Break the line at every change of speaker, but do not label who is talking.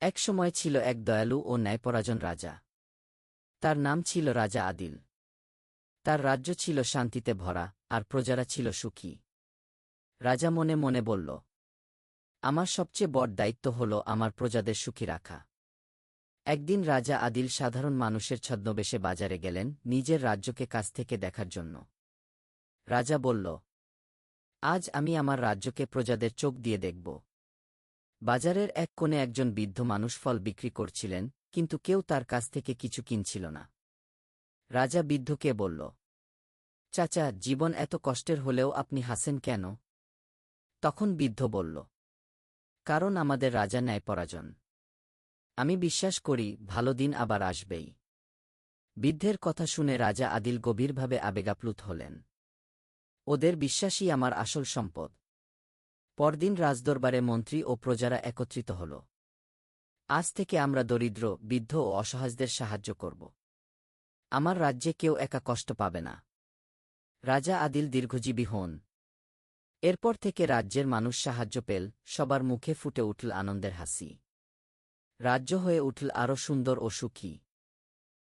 এক সময় ছিল এক দয়ালু ও ন্যায়পরাজন রাজা। তার নাম ছিল রাজা আদিল। তার রাজ্য ছিল শান্তিতে ভরা আর প্রজারা ছিল সুখী। রাজা মনে মনে বলল, আমার সবচেয়ে বড় দায়িত্ব হল আমার প্রজাদের সুখী রাখা। একদিন রাজা আদিল সাধারণ মানুষের ছদ্মবেশে বাজারে গেলেন নিজের রাজ্যকে কাছ থেকে দেখার জন্য। রাজা বলল, আজ আমি আমার রাজ্যকে প্রজাদের চোখ দিয়ে দেখব। বাজারের এক কোণে একজন বৃদ্ধ মানুষ ফল বিক্রি করছিলেন, কিন্তু কেউ তার কাছ থেকে কিছু কিনছিল না। রাজা বৃদ্ধকে বলল, চাচা, জীবন এত কষ্টের হলেও আপনি হাসেন কেন? তখন বৃদ্ধ বলল, কারণ আমাদের রাজা ন্যায় পরাজন আমি বিশ্বাস করি ভালো দিন আবার আসবেই। বৃদ্ধের কথা শুনে রাজা আদিল গভীরভাবে আবেগাপ্লুত হলেন। ওদের বিশ্বাসই আমার আসল সম্পদ। পরদিন রাজদরবারে মন্ত্রী ও প্রজারা একত্রিত হল। আজ থেকে আমরা দরিদ্র, বৃদ্ধ ও অসহায়দের সাহায্য করব। আমার রাজ্যে কেউ একা কষ্ট পাবে না। রাজা আদিল দীর্ঘজীবী হন। এরপর থেকে রাজ্যের মানুষ সাহায্য পেল, সবার মুখে ফুটে উঠল আনন্দের হাসি। রাজ্য হয়ে উঠল আরও সুন্দর ও সুখী।